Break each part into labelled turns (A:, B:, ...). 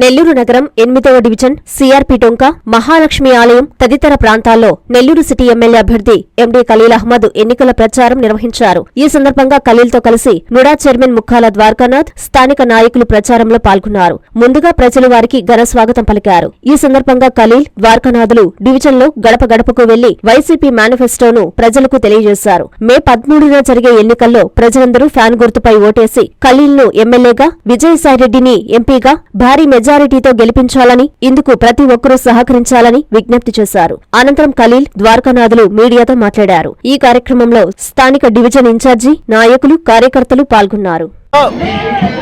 A: నెల్లూరు నగరం ఎనిమిదవ division CRP టొంక Mahalakshmi ఆలయం తదితర ప్రాంతాల్లో నెల్లూరు సిటీ ఎమ్మెల్యే అభ్యర్థి ఎండీ ఖలీల్ అహ్మద్ ఎన్నికల ప్రచారం నిర్వహించారు. ఈ సందర్భంగా ఖలీల్తో కలిసి నుడా చైర్మన్ ముఖాల ద్వారకానాథ్ స్థానిక నాయకులు ప్రచారంలో పాల్గొన్నారు. ముందుగా ప్రజలు వారికి ఘన స్వాగతం పలికారు. ఈ సందర్భంగా ఖలీల్ ద్వారకానాథులు డివిజన్లో గడప గడపకు వెళ్ళి వైసీపీ మేనిఫెస్టోను ప్రజలకు తెలియజేశారు. మే పదమూడున జరిగే ఎన్నికల్లో ప్రజలందరూ ఫ్యాన్ గుర్తుపై ఓటేసి ఖలీల్ను ఎమ్మెల్యేగా విజయసాయిరెడ్డిని ఎంపీగా భారీ మెజారిటీతో గెలిపించాలని ఇందుకు ప్రతి ఒక్కరూ సహకరించాలని విజ్ఞప్తి చేశారు. అనంతరం ఖలీల్ ద్వారకానాథులు మీడియాతో మాట్లాడారు. ఈ కార్యక్రమంలో స్థానిక డివిజన్ ఇన్ఛార్జి నాయకులు కార్యకర్తలు పాల్గొన్నారు.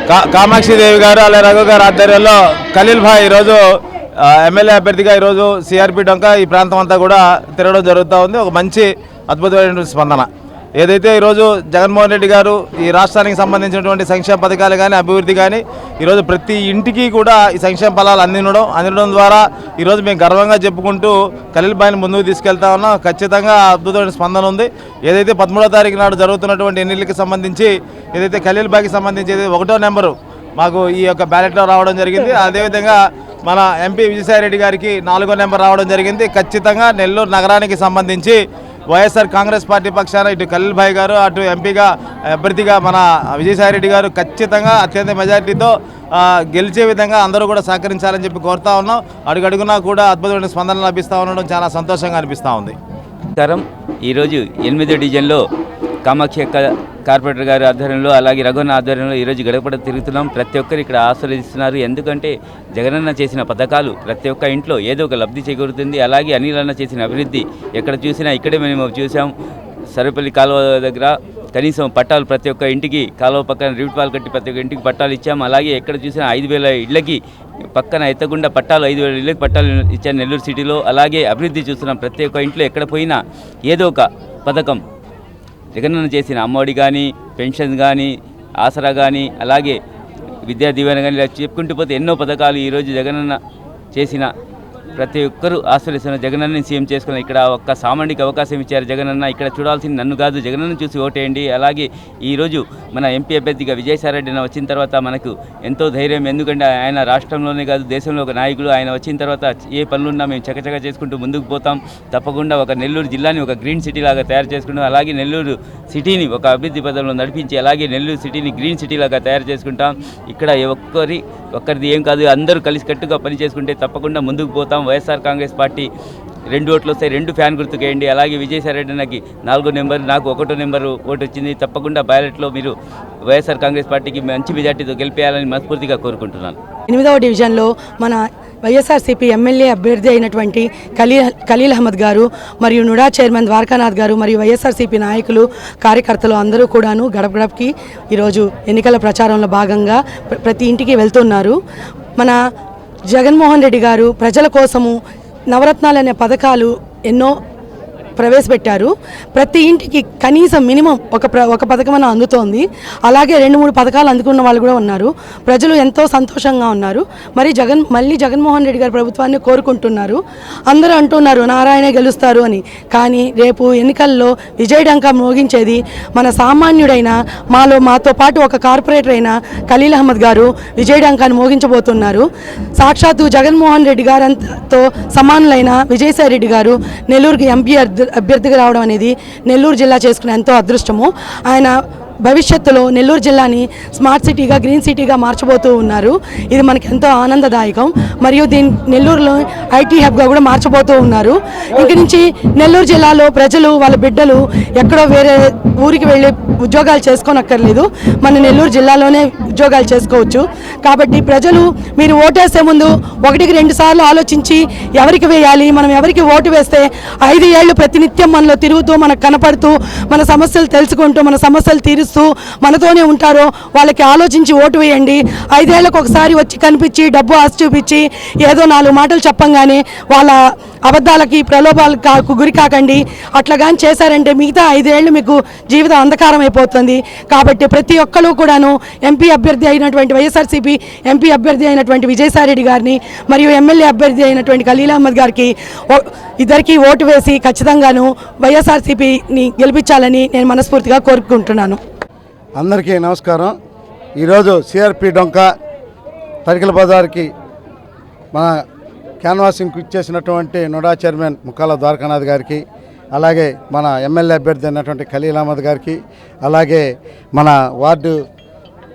B: కా- కామాక్షిదేవి గారు అలాగే రఘు గారు ఆధ్వర్యంలో ఖలీల్ భాయ్ ఈరోజు ఎమ్మెల్యే అభ్యర్థిగా ఈరోజు సిఆర్పి డొంక ఈ ప్రాంతం అంతా కూడా తిరగడం జరుగుతూ ఉంది. ఒక మంచి అద్భుతమైన స్పందన. ఏదైతే ఈరోజు జగన్మోహన్ రెడ్డి గారు ఈ రాష్ట్రానికి సంబంధించినటువంటి సంక్షేమ పథకాలు కానీ అభివృద్ధి కానీ ఈరోజు ప్రతి ఇంటికి కూడా ఈ సంక్షేమ ఫలాలు అందించడం అందించడం ద్వారా ఈరోజు మేము గర్వంగా చెప్పుకుంటూ ఖలీల్ ముందుకు తీసుకెళ్తా ఉన్నాం. ఖచ్చితంగా అద్భుతమైన స్పందన ఉంది. ఏదైతే పదమూడో తారీఖు నాడు జరుగుతున్నటువంటి ఎన్నికలకు సంబంధించి ఏదైతే ఖలీల్ సంబంధించి ఒకటో నెంబరు మాకు ఈ యొక్క బ్యాలెట్లో రావడం జరిగింది. అదేవిధంగా మన ఎంపీ విజయసాయిరెడ్డి గారికి నాలుగో నెంబర్ రావడం జరిగింది. ఖచ్చితంగా నెల్లూరు నగరానికి సంబంధించి వైఎస్ఆర్ కాంగ్రెస్ పార్టీ పక్షాన ఇటు కల్లిభాయ్ గారు అటు ఎంపీగా అభ్యర్థిగా మన విజయసాయిరెడ్డి గారు ఖచ్చితంగా అత్యంత మెజారిటీతో గెలిచే విధంగా అందరూ కూడా సహకరించాలని చెప్పి కోరుతా ఉన్నాం. అడుగడుగునా కూడా అద్భుతమైన స్పందన లభిస్తూ ఉండడం చాలా సంతోషంగా అనిపిస్తూ ఉంది.
C: నమస్కారం. ఈరోజు ఎనిమిదో డివిజన్లో కామాక్షి కార్పొరేటర్ గారి ఆధ్వర్యంలో అలాగే రఘున్న ఆధ్వర్యంలో ఈరోజు గడపడ తిరుగుతున్నాం. ప్రతి ఒక్కరు ఇక్కడ ఆస్వాదిస్తున్నారు ఎందుకంటే జగనన్న చేసిన పథకాలు ప్రతి ఒక్క ఇంట్లో ఏదో ఒక లబ్ధి చేకూరుతుంది. అలాగే అనిలన్న చేసిన అభివృద్ధి ఎక్కడ చూసినా ఇక్కడే మేము చూసాం సరిపల్లి కాలువ దగ్గర కనీసం పట్టాలు ప్రతి ఒక్క ఇంటికి కాలువ పక్కన రివిట్ కట్టి ప్రతి ఒక్క ఇంటికి పట్టాలు ఇచ్చాం. అలాగే ఎక్కడ చూసినా ఐదు వేల ఇళ్ళకి పక్కన ఎత్తకుండా పట్టాలు ఐదు వేల ఇళ్ళకి పట్టాలు ఇచ్చాను నెల్లూరు సిటీలో. అలాగే అభివృద్ధి చూస్తున్నాం. ప్రతి ఒక్క ఇంట్లో ఎక్కడ పోయినా ఏదో ఒక పథకం జగనన్న చేసిన అమ్మఒడి కానీ పెన్షన్ కానీ ఆసరా కానీ అలాగే విద్యా దీవెన కానీ ఇలా చెప్పుకుంటూ పోతే ఎన్నో పథకాలు ఈరోజు జగనన్న చేసిన ప్రతి ఒక్కరూ ఆశ్రయిస్తున్న జగనన్న సీఎం చేసుకున్న ఇక్కడ ఒక్క సామాన్యకి అవకాశం ఇచ్చారు జగనన్న. ఇక్కడ చూడాల్సింది నన్ను కాదు జగనన్న చూసి ఓటేయండి. అలాగే ఈరోజు మన ఎంపీ అభ్యర్థిగా విజయసాయిరెడ్డి వచ్చిన తర్వాత మనకు ఎంతో ధైర్యం. ఎందుకంటే ఆయన రాష్ట్రంలోనే కాదు దేశంలో ఒక నాయకులు ఆయన వచ్చిన తర్వాత ఏ పనులున్నా మేము చకచక చేసుకుంటూ ముందుకు పోతాం. తప్పకుండా ఒక నెల్లూరు జిల్లాని ఒక గ్రీన్ సిటీ లాగా తయారు చేసుకుంటాం. అలాగే నెల్లూరు సిటీని ఒక అభివృద్ధి పదంలో నడిపించి అలాగే నెల్లూరు సిటీని గ్రీన్ సిటీ లాగా తయారు చేసుకుంటాం. ఇక్కడ ఒక్కరి ఒక్కరిది ఏం కాదు అందరూ కలిసికట్టుగా పని చేసుకుంటే తప్పకుండా ముందుకు పోతాం. వైఎస్ఆర్ కాంగ్రెస్ పార్టీ రెండు ఓట్లు వస్తాయి రెండు ఫ్యాన్ గుర్తుకేయండి. అలాగే విజయసాయిరెడ్డి నాకు నాలుగో నెంబర్ నాకు ఒకటో నెంబరు ఓటు వచ్చింది. తప్పకుండా బ్యాలెట్లో మీరు వైఎస్ఆర్ కాంగ్రెస్ పార్టీకి మంచి మెజార్టీతో గెలిపేయాలని మనస్ఫూర్తిగా కోరుకుంటున్నాను.
D: ఎనిమిదవ డివిజన్లో మన వైఎస్ఆర్సీపీ ఎమ్మెల్యే అభ్యర్థి అయినటువంటి ఖలీల్ ఖలీల్ అహ్మద్ గారు మరియు నుడా చైర్మన్ ద్వారకానాథ్ గారు మరియు వైఎస్ఆర్సీపీ నాయకులు కార్యకర్తలు అందరూ కూడాను గడప గడపకి ఈరోజు ఎన్నికల ప్రచారంలో భాగంగా ప్ర- ప్రతి ఇంటికి వెళ్తున్నారు. మన జగన్మోహన్ రెడ్డి గారు ప్రజల కోసము నవరత్నాలు అనే పథకాలు ఎన్నో ప్రవేశపెట్టారు. ప్రతి ఇంటికి కనీసం మినిమం ఒక ప్ర ఒక పథకం అందుతోంది. అలాగే రెండు మూడు పథకాలు అందుకున్న వాళ్ళు కూడా ఉన్నారు. ప్రజలు ఎంతో సంతోషంగా ఉన్నారు. మరి జగన్ మళ్ళీ జగన్మోహన్ రెడ్డి గారి ప్రభుత్వాన్ని కోరుకుంటున్నారు. అందరూ అంటున్నారు నారాయణ గెలుస్తారు అని. కానీ రేపు ఎన్నికల్లో విజయడంక మోగించేది మన సామాన్యుడైన మాలో మాతో పాటు ఒక కార్పొరేటర్ అయిన ఖలీల్ అహ్మద్ గారు విజయడంకాన్ని మోగించబోతున్నారు. సాక్షాత్తు జగన్మోహన్ రెడ్డి గారంతో సమానులైన విజయసాయి రెడ్డి గారు నెల్లూరుకి ఎంపీ అభ్యర్థిగా రావడం అనేది నెల్లూరు జిల్లా చేసుకునే ఎంతో అదృష్టము. ఆయన భవిష్యత్తులో నెల్లూరు జిల్లాని స్మార్ట్ సిటీగా గ్రీన్ సిటీగా మార్చబోతూ ఉన్నారు. ఇది మనకి ఎంతో ఆనందదాయకం. మరియు దీని నెల్లూరులో ఐటీ హబ్గా కూడా మార్చబోతూ ఉన్నారు. ఇంక నుంచి నెల్లూరు జిల్లాలో ప్రజలు వాళ్ళ బిడ్డలు ఎక్కడో వేరే ఊరికి వెళ్ళి ఉద్యోగాలు చేసుకోనక్కర్లేదు. మన నెల్లూరు జిల్లాలోనే ఉద్యోగాలు చేసుకోవచ్చు. కాబట్టి ప్రజలు మీరు ఓటేసే ముందు ఒకటికి రెండు సార్లు ఆలోచించి ఎవరికి వేయాలి మనం ఎవరికి ఓటు వేస్తే ఐదు ఏళ్ళు ప్రతినిత్యం మనలో తిరుగుతూ మనకు కనపడుతూ మన సమస్యలు తెలుసుకుంటూ మన సమస్యలు తీరు తీరుస్తూ మనతోనే ఉంటారో వాళ్ళకి ఆలోచించి ఓటు వేయండి. ఐదేళ్ళకు ఒకసారి వచ్చి కనిపించి డబ్బు ఆశ చూపించి ఏదో నాలుగు మాటలు చెప్పంగానే వాళ్ళ అబద్ధాలకి ప్రలోభాలకు గురి కాకండి. అట్లా కానీ చేశారంటే మిగతా ఐదేళ్ళు మీకు జీవితం అంధకారం అయిపోతుంది. కాబట్టి ప్రతి ఒక్కరు కూడాను ఎంపీ అభ్యర్థి అయినటువంటి వైఎస్ఆర్సీపీ ఎంపీ అభ్యర్థి అయినటువంటి విజయసాయిరెడ్డి గారిని మరియు ఎమ్మెల్యే అభ్యర్థి అయినటువంటి ఖలీల్ అహ్మద్ గారికి ఓ- ఇద్దరికి ఓటు వేసి ఖచ్చితంగాను వైఎస్ఆర్సీపీని గెలిపించాలని నేను మనస్ఫూర్తిగా కోరుకుంటున్నాను.
E: అందరికీ నమస్కారం. ఈరోజు సిఆర్పి డొంక తరికల బజార్కి మన క్యాన్వాసింగ్కి ఇచ్చేసినటువంటి నోడా చైర్మన్ ముక్కాల ద్వారకానాథ్ గారికి అలాగే మన ఎమ్మెల్యే అభ్యర్థి అయినటువంటి ఖలీల్ అహ్మద్ గారికి అలాగే మన వార్డు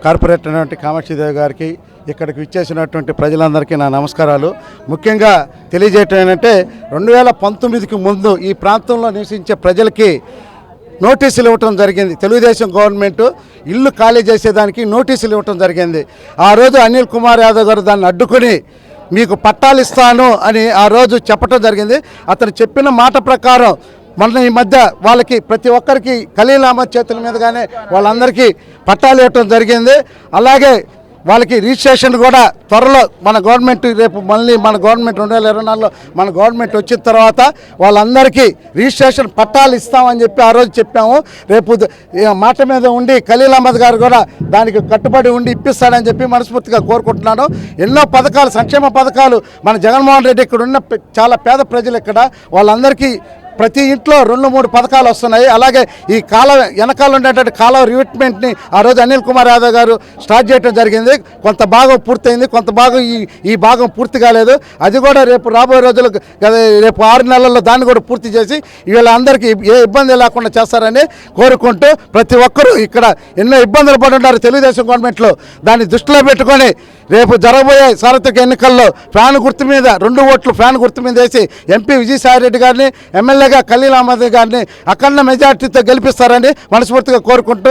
E: కార్పొరేటర్ అయినటువంటి కామాక్షిదేవి గారికి ఇక్కడికి ఇచ్చేసినటువంటి ప్రజలందరికీ నా నమస్కారాలు. ముఖ్యంగా తెలియజేయటం ఏంటంటే రెండు వేల పంతొమ్మిదికి ముందు ఈ ప్రాంతంలో నివసించే ప్రజలకి నోటీసులు ఇవ్వటం జరిగింది. తెలుగుదేశం గవర్నమెంట్ ఇల్లు ఖాళీ చేసేదానికి నోటీసులు ఇవ్వటం జరిగింది. ఆ రోజు అనిల్ కుమార్ యాదవ్ గారు దాన్ని అడ్డుకుని మీకు పట్టాలు ఇస్తాను అని ఆ రోజు చెప్పటం జరిగింది. అతను చెప్పిన మాట ప్రకారం మొన్న ఈ మధ్య వాళ్ళకి ప్రతి ఒక్కరికి ఖలీల్ అహ్మద్ చేతుల మీదుగానే వాళ్ళందరికీ పట్టాలు ఇవ్వటం జరిగింది. అలాగే వాళ్ళకి రిజిస్ట్రేషన్ కూడా త్వరలో మన గవర్నమెంట్ రేపు మళ్ళీ మన గవర్నమెంట్ రెండు వేల ఇరవై నాలుగులో మన గవర్నమెంట్ వచ్చిన తర్వాత వాళ్ళందరికీ రిజిస్ట్రేషన్ పట్టాలు ఇస్తామని చెప్పి ఆ రోజు చెప్పాము. రేపు మాట మీద ఉండి ఖలీల్ అహ్మద్ గారు కూడా దానికి కట్టుబడి ఉండి ఇప్పిస్తాడని చెప్పి మనస్ఫూర్తిగా కోరుకుంటున్నాను. ఎన్నో పథకాలు సంక్షేమ పథకాలు మన జగన్మోహన్ రెడ్డి ఇక్కడ ఉన్న చాలా పేద ప్రజలు ఇక్కడ. వాళ్ళందరికీ ప్రతి ఇంట్లో రెండు మూడు పథకాలు వస్తున్నాయి. అలాగే ఈ కాలం వెనకాల ఉండేటువంటి కాలం రివిట్మెంట్ని ఆ రోజు అనిల్ కుమార్ యాదవ్ గారు స్టార్ట్ చేయడం జరిగింది. కొంత భాగం పూర్తయింది కొంత భాగం ఈ ఈ భాగం పూర్తి కాలేదు. అది కూడా రేపు రాబోయే రోజులకు రేపు ఆరు నెలల్లో దాన్ని కూడా పూర్తి చేసి వీళ్ళందరికీ ఏ ఇబ్బంది లేకుండా చేస్తారని కోరుకుంటూ ప్రతి ఒక్కరూ ఇక్కడ ఎన్నో ఇబ్బందులు పడి ఉన్నారు తెలుగుదేశం గవర్నమెంట్లో. దాన్ని దృష్టిలో పెట్టుకొని రేపు జరగబోయే సార్వత్రిక ఎన్నికల్లో ఫ్యాన్ గుర్తు మీద రెండు ఓట్లు ఫ్యాన్ గుర్తు మీద వేసి ఎంపీ విజయసాయి రెడ్డి గారిని ఎమ్మెల్యేగా ఖలీల్ అహ్మద్ గారిని అఖండ మెజార్టీతో గెలిపిస్తారని మనస్ఫూర్తిగా కోరుకుంటూ